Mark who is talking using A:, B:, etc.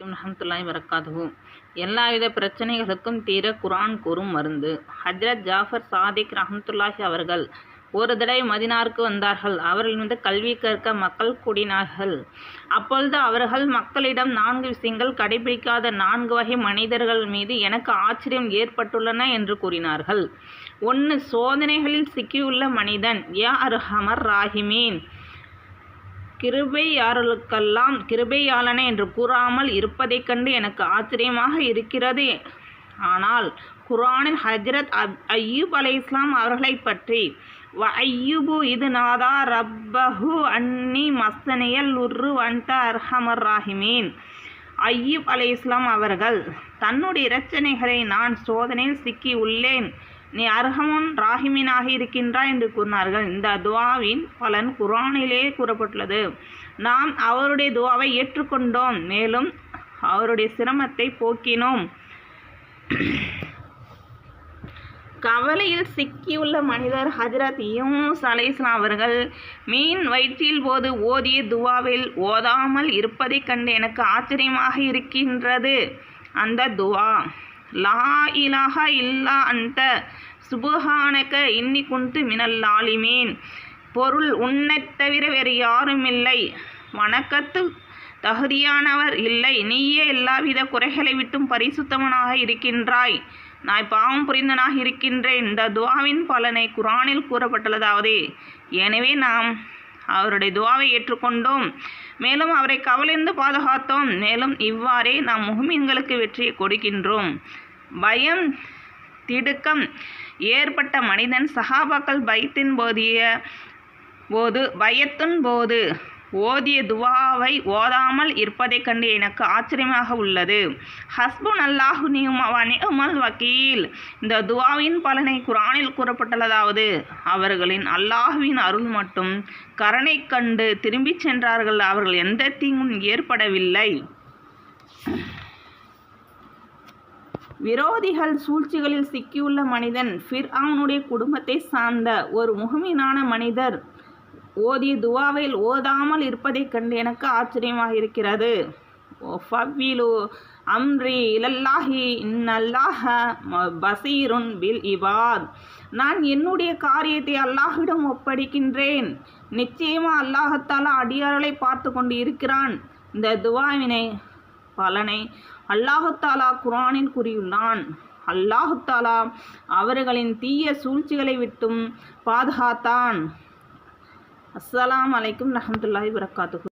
A: அலைக்கும் ரஹமத்துல்லாஹி வரக்காதுகு எல்லாவித பிரச்சனைகளுக்கும் தீர குரான் கூறும் மருந்து. ஹஜ்ரத் ஜாஃபர் சாதிக் ரஹமத்துல்லாஹி அவர்கள் ஒரு தடவை மதினாருக்கு வந்தார்கள். அவர்கள் வந்து கல்வி கற்க மக்கள் கூடினார்கள். அப்பொழுது அவர்கள் மக்களிடம் நான்கு விஷயங்கள் கடைபிடிக்காத நான்கு வகை மனிதர்கள் மீது எனக்கு ஆச்சரியம் ஏற்பட்டுள்ளன என்று கூறினார்கள். ஒன்று சோதனைகளில் சிக்கியுள்ள மனிதன். யா அர்ஹமர் ராஹிமீன். கிருபையாளர்களுக்கெல்லாம் கிருபையாளனே என்று கூறாமல் இருப்பதைக் கண்டு எனக்கு ஆச்சரியமாக இருக்கிறது. ஆனால் குரானில் ஹஜ்ரத் அப் ஐயூப் அலை இஸ்லாம் அவர்களை பற்றி வ ஐயூபு இது நாதா ரப்பஹு அன்னி மஸ்தனியல் உர்ரு வந்த அர்ஹமர் ராஹிமீன். ஐயூப் அலை இஸ்லாம் அவர்கள் தன்னுடைய இரச்சனைகளை நான் சோதனையில் சிக்கி உள்ளேன். நீ அர்ஹமுன் ராஹிமீனாக இருக்கின்றாய் என்று கூறினார்கள். இந்த துவாவின் பலன் குரானிலே கூறப்பட்டுள்ளது. நாம் அவருடைய துவாவை ஏற்றுக்கொண்டோம். மேலும் அவருடைய சிரமத்தை போக்கினோம். கவலையில் சிக்கியுள்ள மனிதர் ஹஜரத் யூஸ் அலைஸ்லாம் அவர்கள் மீன் வயிற்றில் போது ஓதிய துவாவில் ஓதாமல் இருப்பதைக் கண்டு எனக்கு ஆச்சரியமாக இருக்கின்றது. அந்த துவா லா இலாஹ இல்லா அந்த சுபுகானக இன்னி குந்து மினல்லாலிமீன் பொருள் உன்னைத் தவிர வேறு யாரும் இல்லை. வணக்கத்து தகுதியானவர் இல்லை. நீயே எல்லாவித குறைகளை விட்டும் பரிசுத்தவனாக இருக்கின்றாய். நான் பாவம் புரிந்தனாக இருக்கின்றேன். இந்த துவாவின் பலனை குரானில் கூறப்பட்டுள்ளதாவது. எனவே நாம் அவருடைய துவாவை ஏற்றுக்கொண்டோம். மேலும் அவரை கவலிருந்து பாதுகாத்தோம். மேலும் இவ்வாறே நாம் முகமீன்களுக்கு வெற்றியை கொடுக்கின்றோம். பயம் திடுக்கம் ஏற்பட்ட மனிதன் சகாபாக்கள் பயத்தின் போதிய போது பயத்தின் போது ஓதிய துவாவை ஓதாமல் இருப்பதைக் கண்டு எனக்கு ஆச்சரியமாக உள்ளது. ஹஸ்புன் அல்லாஹு நியமல் வக்கீல். இந்த துவாவின் பலனை குரானில் கூறப்பட்டுள்ளதாவது அவர்களின் அல்லாஹுவின் அருள் மட்டும். கருணை கண்டு திரும்பிச் சென்றார்கள். அவர்கள் எந்த தீங்கும் ஏற்படவில்லை. விரோதிகள் சூழ்ச்சிகளில் சிக்கியுள்ள மனிதன் ஃபிர் அவனுடைய குடும்பத்தை சார்ந்த ஒரு முகமீனான மனிதர் ஓதிய துவாவில் ஓதாமல் இருப்பதைக் கண்டு எனக்கு ஆச்சரியமாக இருக்கிறது. ஃபவ்விலு அம்ரி இலல்லாஹி இன்னல்லாஹ பசீருன் பில் இபாத். நான் என்னுடைய காரியத்தை அல்லாஹிடம் ஒப்படைக்கின்றேன். நிச்சயமாக அல்லாஹத்தால் அடியார்களை பார்த்து கொண்டு இருக்கிறான். இந்த துவாவினை பலனை அல்லாஹுத்தாலா குரானில் கூறியுள்ளான். அல்லாஹுத்தாலா அவர்களின் தீய சூழ்ச்சிகளை விட்டும் பாதுகாத்தான். அஸ்லாம் அலைக்கும் ரஹமத்துல்லாஹி வரகாத்து